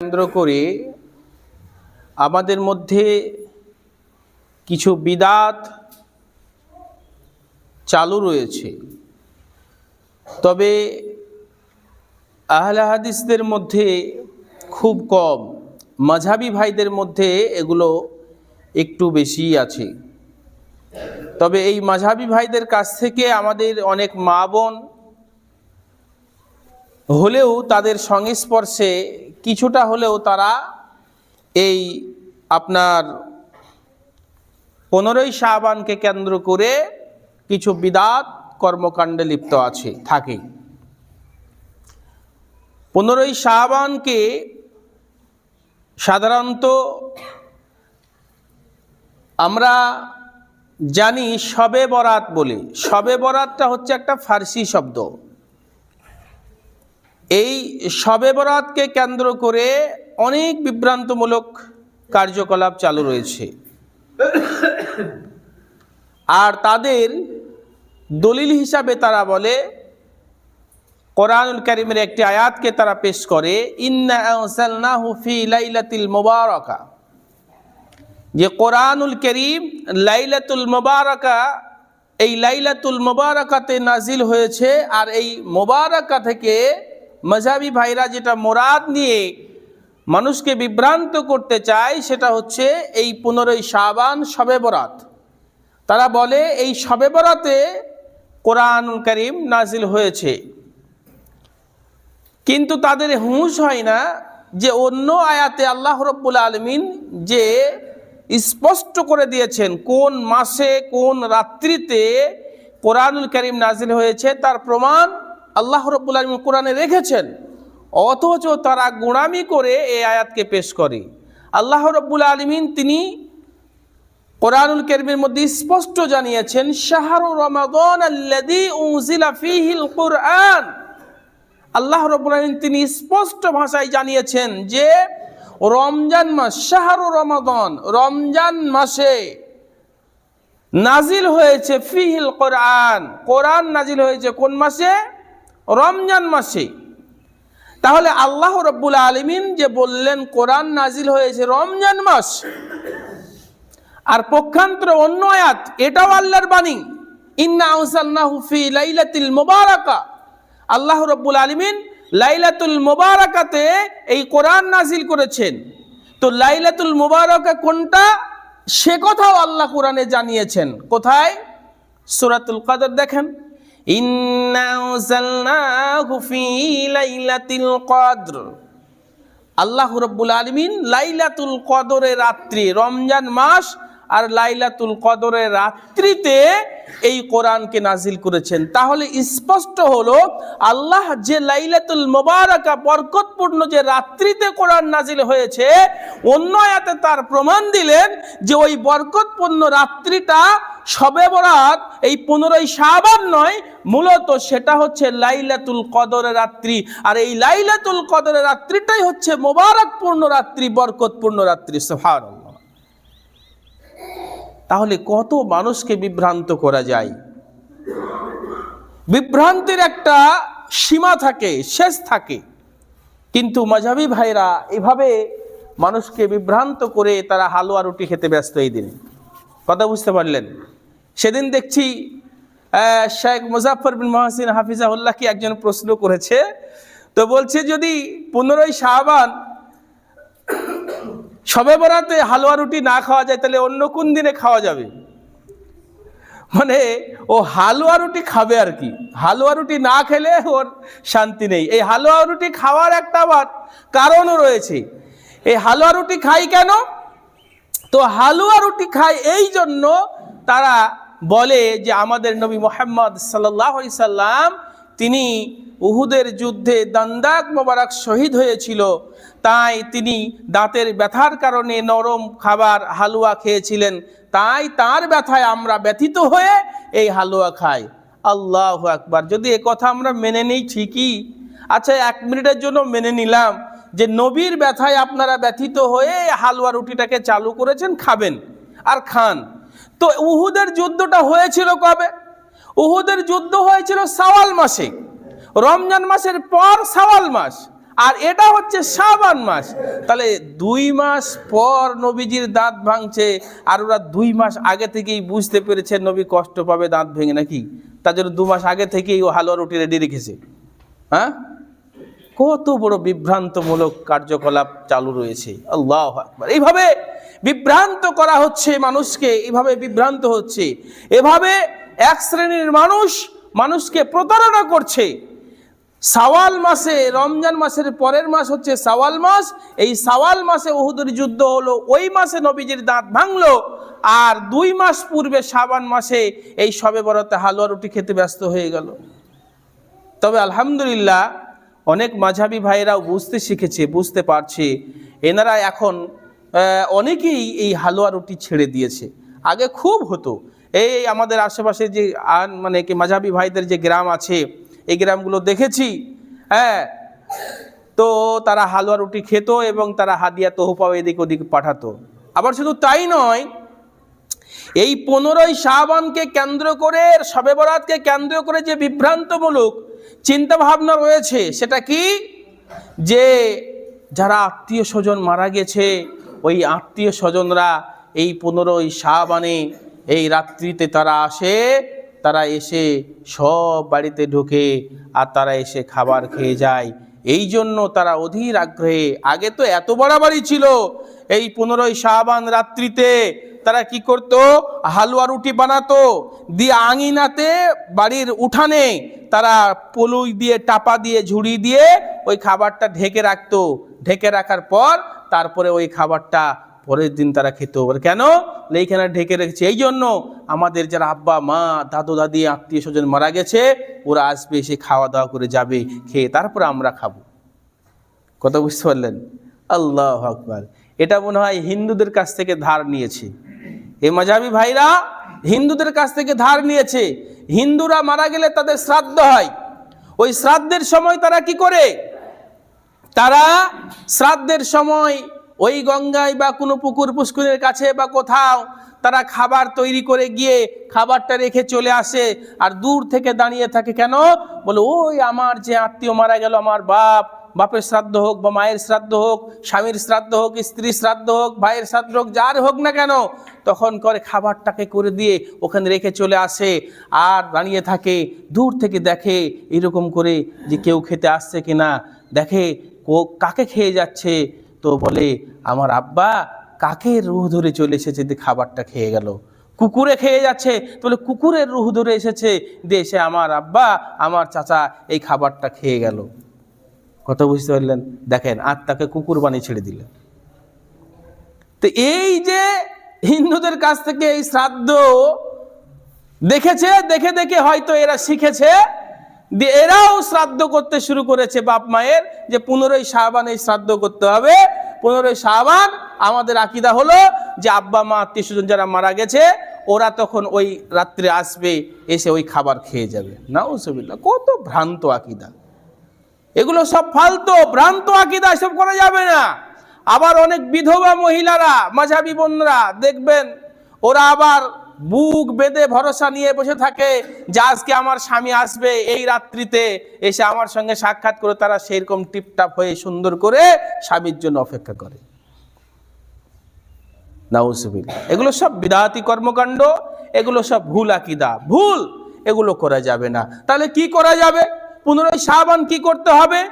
কেন্দ্র করে, আমাদের মধ্যে কিছু বিদাত চালু রয়েছে। তবে আহলে হাদিসদের মধ্যে খুব কম মাঝাবি ভাইদের মধ্যে এগুলো একটু বেশি আছে। তবে এই মাঝাবি ভাইদের কাছ থেকে আমাদের অনেক মা বোন হলেও তাদের সংস্পর্শে কিছুটা হলেও তারা এই আপনার পনেরোই শাহবানকে কেন্দ্র করে কিছু বিদাত কর্মকাণ্ডে লিপ্ত আছে, থাকে। পনেরোই শাহবানকে সাধারণত আমরা জানি শবে বরাত বলে। শবে বরাতটা হচ্ছে একটা ফার্সি শব্দ। এই শবে বরাতকে কেন্দ্র করে অনেক বিভ্রান্তমূলক কার্যকলাপ চালু রয়েছে। আর তাদের দলিল হিসাবে তারা বলে, কোরআনুল করিমের একটি আয়াতকে তারা পেশ করে, ইন্না হুফি লাইলাতিল মোবারকা। যে কোরআনুল করিম লাইলাতুল মোবারকা, এই লাইলাতুল মোবারকাতে নাজিল হয়েছে, আর এই মোবারকা থেকে মজাবি ভাইরা যেটা মোরাদ নিয়ে মানুষকে বিভ্রান্ত করতে চায়, সেটা হচ্ছে এই পনেরোই শাবান শবে বরাত। তারা বলে, এই শবে বরাতে কোরআনুল করিম নাজিল হয়েছে। কিন্তু তাদের হুঁশ হয় না যে অন্য আয়াতে আল্লাহ রব্বুল আলমিন যে স্পষ্ট করে দিয়েছেন কোন মাসে, কোন রাত্রিতে কোরআনুল করিম নাজিল হয়েছে, তার প্রমাণ আল্লাহ রব্বুল আলমিন কোরআনে রেখেছেন, অথচ তারা গোড়ামি করে এই আয়াতকে পেশ করে। আল্লাহ রব্বুল আলমিন তিনি কোরআনুল করিমের মধ্যে স্পষ্ট জানিয়েছেন কোরআন। আল্লাহ রব্বুল আলমিন তিনি স্পষ্ট ভাষায় জানিয়েছেন যে, রমজান মাস, শাহরু রমাদন, রমজান মাসে নাজিল হয়েছে ফিহিল কোরআন। কোরআন নাজিল হয়েছে কোন মাসে? রমজান মাসে। তাহলে আল্লাহ রব্বুল আলমিন যে বললেন, কোরআন নাজিল হয়েছে রমজান মাস। আর পক্ষান্তর অন্য আয়াত, এটাও আল্লাহর বাণী লাইলাতুল মুবারাকাতে এই কোরআন নাজিল করেছেন। তো লাইলাতুল মুবারাকা কোনটা? সে কথাও আল্লাহ কোরআনে জানিয়েছেন। কোথায়? সূরাতুল কদর দেখেন। আল্লাহ রব্বুল আলমিন লাইলাতুল কদরের রাত্রি রমজান মাস আর লাইলাতুল কদরের রাত্রিতে এই কোরআনকে নাজিল করেছেন। তাহলে স্পষ্ট হলো, আল্লাহ যে লাইলাতুল মোবারকা বরকতপূর্ণ যে রাত্রিতে কোরআন নাজিল হয়েছে, অন্য আয়াতে তার প্রমাণ দিলেন যে ওই বরকতপূর্ণ রাত্রিটা সবে বরাত, এই পনেরোই শাবান নয়, মূলত সেটা হচ্ছে লাইলাতুল কদরের রাত্রি। আর এই লাইলাতুল কদরের রাত্রিটাই হচ্ছে মোবারকপূর্ণ রাত্রি, বরকতপূর্ণ রাত্রি সোহান তাহলে কত মানুষকে বিভ্রান্ত করা যায়? বিভ্রান্তির একটা সীমা থাকে, শেষ থাকে। কিন্তু মাঝাবি ভাইরা এভাবে মানুষকে বিভ্রান্ত করে তারা হালুয়া রুটি খেতে ব্যস্ত এই দিনে। কথা বুঝতে পারলেন? সেদিন দেখছি শেখ মুজাফর বিন মহাসিন হাফিজাহুল্লাহকে একজন প্রশ্ন করেছে? তো বলছে, যদি পনেরোই শাহবান সবে বরাতে হালুয়া রুটি না খাওয়া যায়, তাহলে অন্য কোন দিনে খাওয়া যাবে? মানে ও হালুয়া রুটি খাবে আর কি। হালুয়া রুটি না খেলে ওর শান্তি নেই। এই হালুয়া রুটি খাওয়ার একটা আবার কারণও রয়েছে। এই হালুয়া রুটি খাই কেন? তো হালুয়া রুটি খায় এই জন্য তারা বলে যে আমাদের নবী মোহাম্মদ সাল্লাহ সাল্লাম তিনি উহুদের যুদ্ধে দান্দাক মোবারক শহীদ হয়েছিল। তাই তিনি দাঁতের ব্যথার কারণে নরম খাবার হালুয়া খেয়েছিলেন। তাই তার ব্যথায় আমরা ব্যথিত হয়ে এই হালুয়া খাই। আল্লাহ আকবার। যদি এ কথা আমরা মেনে নিই ঠিকই। আচ্ছা এক মিনিটের জন্য মেনে নিলাম যে নবীর ব্যথায় আপনারা ব্যথিত হয়ে হালুয়া রুটিটাকে চালু করেছেন, খাবেন আর খান। তো উহুদের যুদ্ধটা হয়েছিল কবে? উহুদের যুদ্ধ হয়েছিল সাওয়াল মাসে। রমজান মাসের পর সাওয়াল মাস, আর এটা হচ্ছে শাবান মাস। তাহলে দুই মাস পর নবীজির দাঁত ভাঙছে, আর ওরা দুই মাস আগে থেকেই বুঝতে পেরেছে নবী কষ্ট পাবে দাঁত ভেঙে নাকি। তার জন্য দু মাস আগে থেকেই ও হালুয়া রুটি রেডি রেখেছে। হ্যাঁ? কত বড় বিভ্রান্তমূলক কার্যকলাপ চালু রয়েছে। আল্লাহ আকবার। এইভাবে বিভ্রান্ত করা হচ্ছে মানুষকে, এইভাবে বিভ্রান্ত হচ্ছে। এভাবে এক শ্রেণির মানুষ মানুষকে প্রতারণা করছে। সাওয়াল মাসে, রমজান মাসের পরের মাস হচ্ছে সাওয়াল মাস। এই সাওয়াল মাসে ওহুদের যুদ্ধ হলো, ওই মাসে নবীজির দাঁত ভাঙলো। আর দুই মাস পূর্বে সাবান মাসে এই সবে বরাতে হালুয়া রুটি খেতে ব্যস্ত হয়ে গেল। তবে আলহামদুলিল্লাহ, অনেক মাঝাবি ভাইরাও বুঝতে শিখেছে, বুঝতে পারছে। এনারা এখন অনেকেই এই হালুয়া রুটি ছেড়ে দিয়েছে। আগে খুব হতো এই আমাদের আশেপাশে যে আন মানে কি মাঝাবি ভাইদের যে গ্রাম আছে, এই গ্রামগুলো দেখেছি হ্যাঁ? তো তারা হালুয়া রুটি খেত এবং তারা হাদিয়া তহুপাও এদিক ওদিক পাঠাতো। আবার শুধু তাই নয়, এই পনেরোই শাহবানকে কেন্দ্র করে, শবে বরাতকে কেন্দ্র করে যে বিভ্রান্তমূলক চিন্তা ভাবনা রয়েছে, সেটা কি? যে যারা আত্মীয় স্বজন মারা গেছে, ওই আত্মীয় স্বজনরা এই পনেরোই শাহবানে এই রাত্রিতে তারা আসে, তারা এসে সব বাড়িতে ঢুকে আর তারা এসে খাবার খেয়ে যায়। এই জন্য তারা অধীর আগ্রহে, আগে তো এত বাড়াবাড়ি ছিল, এই পনেরোই শাহবান রাত্রিতে তারা কি করত? হালুয়া রুটি বানাতো, দিয়ে আঙিনাতে বাড়ির উঠানে তারা পলুই দিয়ে, টাপা দিয়ে, ঝুড়ি দিয়ে ওই খাবারটা ঢেকে রাখতো। ঢেকে রাখার পর তারপরে ওই খাবারটা পরের দিন তারা খেত বলে, কেন? এইখানে ঢেকে রেখেছে। এই জন্য আমাদের যারা আব্বা, মা, দাদু, দাদি, আত্মীয় স্বজন মারা গেছে, ওরা আসবে, এসে খাওয়া দাওয়া করে যাবে, খেয়ে তারপরে আমরা খাব। কথা বুঝতে পারলেন? আল্লাহ আকবার। এটা মনে হয় হিন্দুদের কাছ থেকে ধার নিয়েছে। এ মাঝাবি ভাইরা, হিন্দুদের কাছ থেকে ধার নিয়েছে। হিন্দুরা মারা গেলে তাদের শ্রাদ্ধ হয়। ওই শ্রাদ্ধের সময় তারা কি করে? তারা শ্রাদ্ধের সময় ওই গঙ্গায় বা কোনো পুকুর পুষ্কুরের কাছে বা কোথাও তারা খাবার তৈরি করে গিয়ে খাবারটা রেখে চলে আসে আর দূর থেকে দাঁড়িয়ে থাকে কেন? বলে, ওই আমার যে আত্মীয় মারা গেল, আমার বাপ, বাপের শ্রাদ্ধ হোক বা মায়ের শ্রাদ্ধ হোক, স্বামীর শ্রাদ্ধ হোক, স্ত্রীর শ্রাদ্ধ হোক, ভাইয়ের শ্রাদ্ধ হোক, যার হোক না কেন, তখন করে খাবারটাকে করে দিয়ে ওখানে রেখে চলে আসে আর দাঁড়িয়ে থাকে। দূর থেকে দেখে এরকম করে যে কেউ খেতে আসছে কিনা, দেখে কাকে খেয়ে যাচ্ছে তো বলে, আমার আব্বা, কাকে রুহ ধরে চলে এসেছে যে খাবারটা খেয়ে গেল? কুকুরে খেয়ে যাচ্ছে। তো বলে, কুকুরের রুহ ধরে এসেছে এসে আমার আব্বা, আমার চাচা এই খাবারটা খেয়ে গেল। কথা বুঝতে পারলেন? দেখেন আত্মাকে কুকুর বানিয়ে ছেড়ে দিলেন। তো এই যে হিন্দুদের কাছ থেকে এই শ্রাদ্ধ দেখেছে, দেখে দেখে হয়তো এরা শিখেছে দিয়ে এরাও শ্রাদ্ধ করতে শুরু করেছে বাপ মায়ের যে পনেরোই শাহবান এই শ্রাদ্ধ করতে হবে। পনেরোই শাহবান আমাদের আকিদা হলো যে আব্বা মা আত্মীয় স্বজন যারা মারা গেছে, ওরা তখন ওই রাত্রে আসবে, এসে ওই খাবার খেয়ে যাবে। নাউজুবিল্লাহ, কত ভ্রান্ত আকিদা। এগুলো সব ফালতু, ভ্রান্ত আকিদা, এসব করা যাবে না। আবার অনেক বিধবা মহিলারা, মাঝাবি বোনরা, দেখবেন, ওরা আবার বুক বেঁধে ভরসা নিয়ে বসে থাকে যে আজকে আমার স্বামী আসবে এই রাত্রিতে। এসে আমার সঙ্গে সাক্ষাৎ করে তারা সেইরকম টিপটাপ হয়ে সুন্দর করে স্বামীর জন্য অপেক্ষা করে। এগুলো সব বিদাতি কর্মকাণ্ড, এগুলো সব ভুল আকিদা। ভুল! এগুলো করা যাবে না। তাহলে কি করা যাবে? পুনরায় শাহবান কি করতে হবে?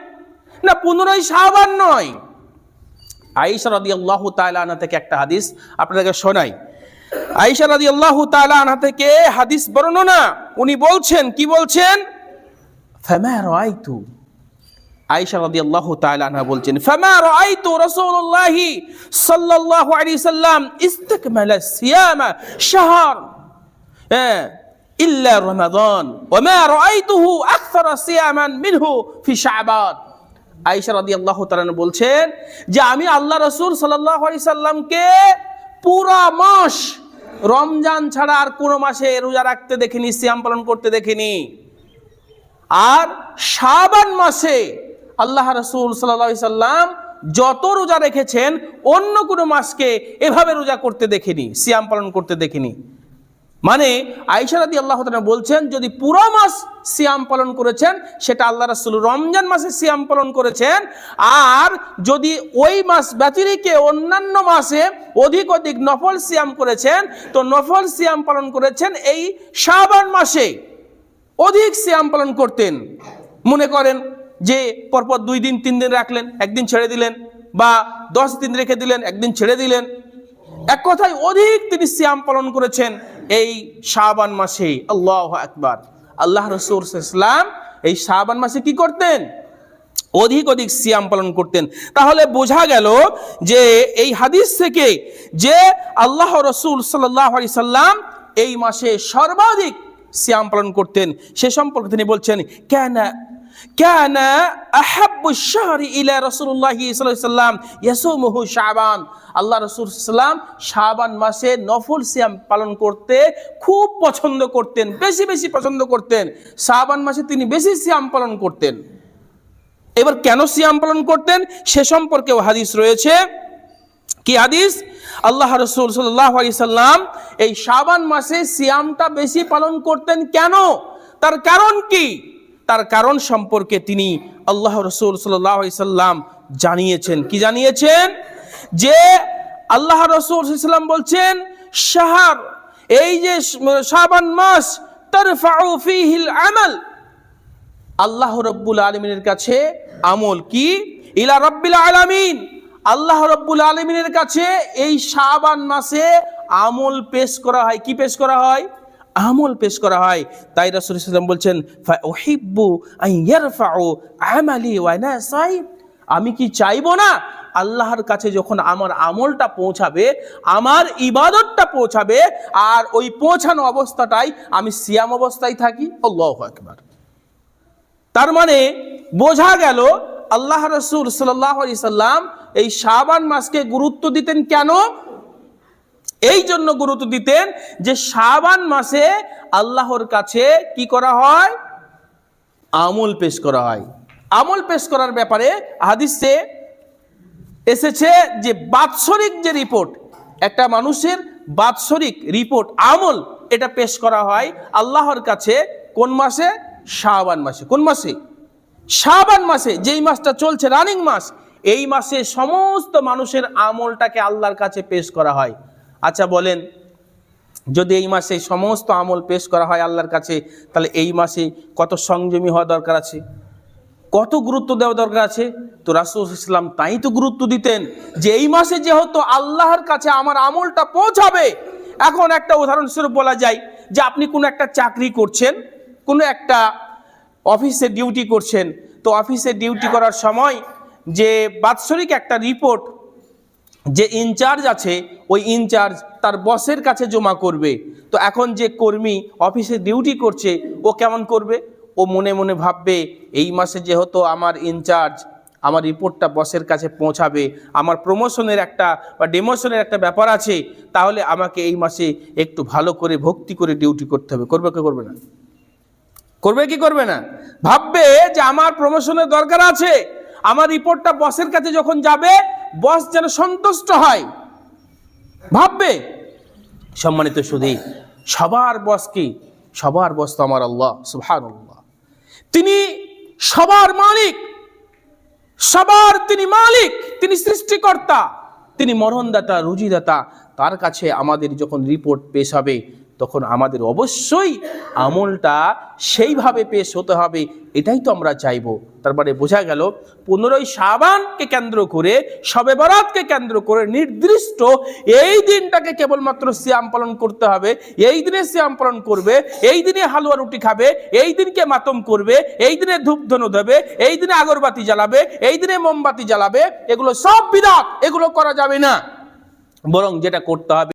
না পুনরায় শাহবান নয়। রাদিয়াল্লাহু তাআলা আনহা থেকে একটা হাদিস আপনাদেরকে শোনাই। আয়েশা রাদিয়াল্লাহু তাআলা আনহা থেকে হাদিস বর্ণনা উনি বলছেন কি বলছেন? ফামা রাআইতু। আয়েশা রাদিয়াল্লাহু তাআলা আনহা বলছেন ফামা রাআইতু রাসূলুল্লাহি সাল্লাল্লাহু আলাইহি সাল্লাম ইস্তাকমালা সিয়ামা শাহর হ্যাঁ ইল্লা রমাদান ওমা রাআইতুহু আকসারা সিয়ামান মিনহু ফি শাবান। আয়েশা রাদিয়াল্লাহু তাআলা বলছেন যে আমি আল্লাহ রাসূল সাল্লাল্লাহু আলাইহি সাল্লামকে পুরা মাস রমজান ছাড়া আর কোনো মাসে রোজা রাখতে দেখিনি, সিয়াম পালন করতে দেখিনি। আর শাবান মাসে আল্লাহ রসুল সাল্লাম যত রোজা রেখেছেন, অন্য কোনো মাসকে এভাবে রোজা করতে দেখিনি, সিয়াম পালন করতে দেখিনি। মানে আইসারাদি আল্লাহ বলছেন, যদি পুরো মাস সিয়াম পালন করেছেন, সেটা আল্লাহ রাসূল রমজান মাসে সিয়াম পালন করেছেন, আর যদি ওই মাস ব্যতিরিকে অন্যান্য মাসে অধিক অধিক নফল সিয়াম করেছেন, তো নফল সিয়াম পালন করেছেন এই শাবান মাসে অধিক সিয়াম পালন করতেন। মনে করেন যে পরপর দুই দিন, তিন দিন রাখলেন, একদিন ছেড়ে দিলেন, বা দশ দিন রেখে দিলেন, একদিন ছেড়ে দিলেন। এক কথায় অধিক তিনি সিয়াম পালন করেছেন। এই শাবান মাসে আল্লাহ আকবার। আল্লাহ রসুল ইসলাম এই শাবান মাসে কি করতেন? অধিক অধিক সিয়াম পালন করতেন। তাহলে বোঝা গেল যে এই হাদিস থেকে যে আল্লাহ রসুল সাল্লাহ আলি সাল্লাম এই মাসে সর্বাধিক সিয়াম পালন করতেন, সে সম্পর্কে তিনি বলছেন, কেন كان أحب الشهر إلى رسول الله صلى الله عليه وسلم يصومه شعبان আল্লাহ রসুল সাল্লাম শাবান মাসে নফল সিয়াম পালন করতে খুব পছন্দ করতেন বেশি বেশি পছন্দ করতেন শাবান মাসে তিনি বেশি সিয়াম পালন করতেন এবার কেন সিয়াম পালন করতেন সে সম্পর্কেও হাদিস রয়েছে কি হাদিস আল্লাহ রসুল সাল্লাহ আলি সাল্লাম এই শাবান মাসে সিয়ামটা বেশি পালন করতেন কেন তার কারণ কি তার কারণ সম্পর্কে তিনি আল্লাহ রসুল সাল্লাম জানিয়েছেন। কি জানিয়েছেন? যে আল্লাহ রসুল সাল্লাম বলছেন, শাহার, এই যে শাবান মাস ফিহিল আমাল। আল্লাহ রব্বুল আলমিনের কাছে আমল কি? ইলা রব্বিল আলামিন। আল্লাহ রব্বুল আলমিনের কাছে এই শাবান মাসে আমল পেশ করা হয়। কি পেশ করা হয়? আমল পেশ করা হয়। তাই রাসূল সাল্লাম বলছেন আমি কি চাইব না? আল্লাহর কাছে যখন আমার আমলটা পৌঁছাবে, আমার ইবাদতটা পৌঁছাবে, আর ওই পৌঁছানো অবস্থাটাই আমি সিয়াম অবস্থায় থাকি? আল্লাহু আকবার। তার মানে বোঝা গেল, আল্লাহ রসুল সাল্লাহ সাল্লাম এই শাবান মাসকে গুরুত্ব দিতেন কেন? এই জন্য গুরুত্ব দিতেন যে শাবান মাসে আল্লাহর কাছে কি করা হয়? আমল পেশ করা হয়। আমল পেশ করার ব্যাপারে হাদিসে এসেছে যে বাৎসরিক যে রিপোর্ট, একটা মানুষের বাৎসরিক রিপোর্ট, আমল এটা পেশ করা হয় আল্লাহর কাছে কোন মাসে? শাবান মাসে। কোন মাসে? শাবান মাসে, যেই মাসটা চলছে, রানিং মাস, এই মাসে সমস্ত মানুষের আমলটাকে আল্লাহর কাছে পেশ করা হয়। আচ্ছা বলেন, যদি এই মাসে সমস্ত আমল পেশ করা হয় আল্লাহর কাছে, তাহলে এই মাসে কত সংযমী হওয়া দরকার আছে? কত গুরুত্ব দেওয়া দরকার আছে? তো রাসুল ইসলাম তাই তো গুরুত্ব দিতেন যে এই মাসে যেহেতু আল্লাহর কাছে আমার আমলটা পৌঁছাবে। এখন একটা উদাহরণস্বরূপ বলা যায় যে আপনি কোনো একটা চাকরি করছেন, কোনো একটা অফিসে ডিউটি করছেন, তো অফিসে ডিউটি করার সময় যে বাৎসরিক একটা রিপোর্ট যে ইনচার্জ আছে ওই ইনচার্জ তার বসের কাছে জমা করবে। তো এখন যে কর্মী অফিসে ডিউটি করছে, ও কেমন করবে? ও মনে মনে ভাববে, এই মাসে যেহেতু আমার ইনচার্জ আমার রিপোর্টটা বসের কাছে পৌঁছাবে, আমার প্রমোশনের একটা বা ডেমোশনের একটা ব্যাপার আছে, তাহলে আমাকে এই মাসে একটু ভালো করে ভক্তি করে ডিউটি করতে হবে। করবে কি করবে না? করবে কি করবে না? ভাববে যে আমার প্রমোশনের দরকার আছে। আমার রিপোর্টটা বসের কাছে যখন যাবে বস যেন সন্তুষ্ট হয়। ভাববে। সম্মানিত সুধী, সবার বস কি? সবার বস তো আমার আল্লাহ সুহান তিনি সবার মালিক, সবার তিনি মালিক, তিনি সৃষ্টিকর্তা, তিনি মরণদাতা, রুজিদাতা। তার কাছে আমাদের যখন রিপোর্ট পেশ হবে তখন আমাদের অবশ্যই আমলটা সেইভাবে পেশ হতে হবে, এটাই তো আমরা চাইব। তারপরে বোঝা গেল, পনেরোই সাবানকে কেন্দ্র করে শবে বরাতকে কেন্দ্র করে নির্দিষ্ট এই দিনটাকে কেবলমাত্র সিয়াম পালন করতে হবে, এই দিনে সিয়াম পালন করবে, এই দিনে হালুয়া রুটি খাবে, এই দিনকে মাতম করবে, এই দিনে ধূপ ধনু দেবে এই দিনে আগরবাতি জ্বালাবে, এই দিনে মোমবাতি জ্বালাবে, এগুলো সব বিরাট এগুলো করা যাবে না। বরং যেটা করতে হবে